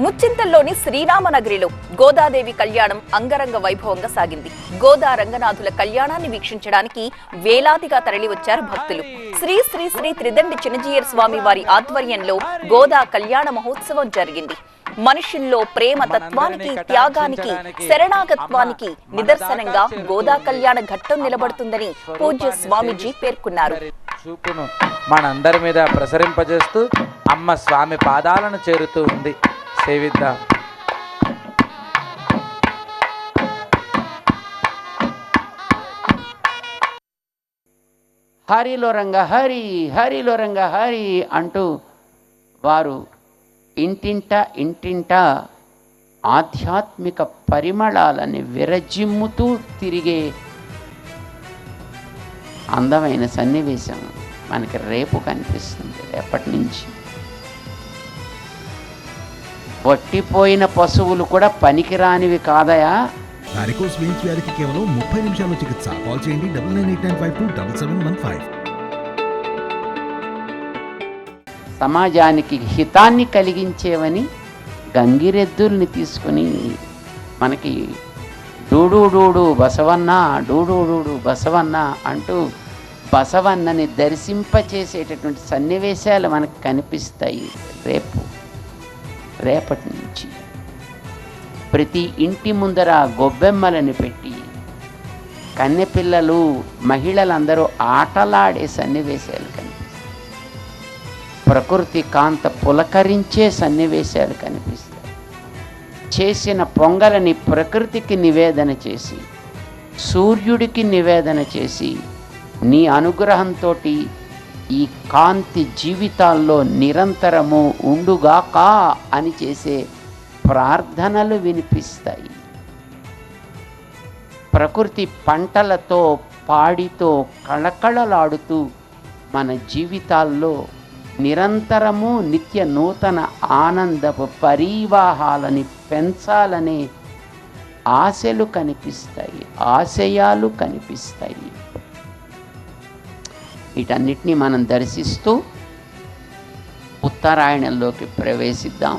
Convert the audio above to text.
ముచ్చింతల్లోని శ్రీరామనగరిలో గోదాదేవి కళ్యాణం అంగరంగ వైభవంగా సాగింది. గోదా రంగనాథుల కళ్యాణాన్ని వీక్షించడానికి వేలాదిగా తరలివచ్చారు భక్తులు. శ్రీ శ్రీ శ్రీ త్రిదండి చినజీయర్ స్వామి వారి ఆధ్వర్యంలో గోదా కళ్యాణ మహోత్సవం జరిగింది. మనుషుల్లో ప్రేమ తత్వానికి త్యాగానికి శరణాగత్వానికి నిదర్శనంగా గోదా కళ్యాణ ఘట్టం నిలబడుతుందని పూజ్య స్వామీజీ పేర్కొన్నారు. చూపును మనందరి మీద ప్రసరింపజేస్తూ అమ్మ స్వామి పాదాలను చేరుతూ ఉంది. సేవిద్దాం హరిలో రంగ హరి హరిలో రంగ హరి అంటూ వారు ఇంటింట ఇంటింట ఆధ్యాత్మిక పరిమళాలని విరజిమ్ముతూ తిరిగే అందమైన సన్నివేశం మనకి రేపు కనిపిస్తుంది రేపటి నుంచి. వట్టిపోయిన పశువులు కూడా పనికిరానివి కాదయా? వారికోస్ వెయిన్స్ వ్యాధికి కేవలం ముప్పై నిమిషాల్లో చికిత్స. కాల్ చేయండి double nine eight nine five two double seven one five. సమాజానికి హితాన్ని కలిగించేవని గంగిరెద్దుల్ని తీసుకుని మనకి డూడు డూడు బసవన్న డూడు డూడు బసవన్న అంటూ బసవన్నని దర్శింపచేసేటటువంటి సన్నివేశాలు మనకు కనిపిస్తాయి రేపు. రేపటి నుంచి ప్రతి ఇంటి ముందర గొబ్బెమ్మలని పెట్టి కన్నెపిల్లలు మహిళలందరూ ఆటలాడే సన్నివేశాలు కనిపిస్తాయి. ప్రకృతి కాంత పులకరించే సన్నివేశాలు కనిపిస్తాయి. చేసిన పొంగలని ప్రకృతికి నివేదన చేసి సూర్యుడికి నివేదన చేసి నీ అనుగ్రహంతో ఈ కాంతి జీవితాల్లో నిరంతరము ఉండుగాక అని చేసే ప్రార్థనలు వినిపిస్తాయి. ప్రకృతి పంటలతో పాడితో కళకళలాడుతూ మన జీవితాల్లో నిరంతరము నిత్య నూతన ఆనందపు పరీవాహాలని పెంచాలనే ఆశలు కనిపిస్తాయి ఆశయాలు కనిపిస్తాయి. వీటన్నిటినీ మనం దర్శిస్తూ ఉత్తరాయణంలోకి ప్రవేశిద్దాం.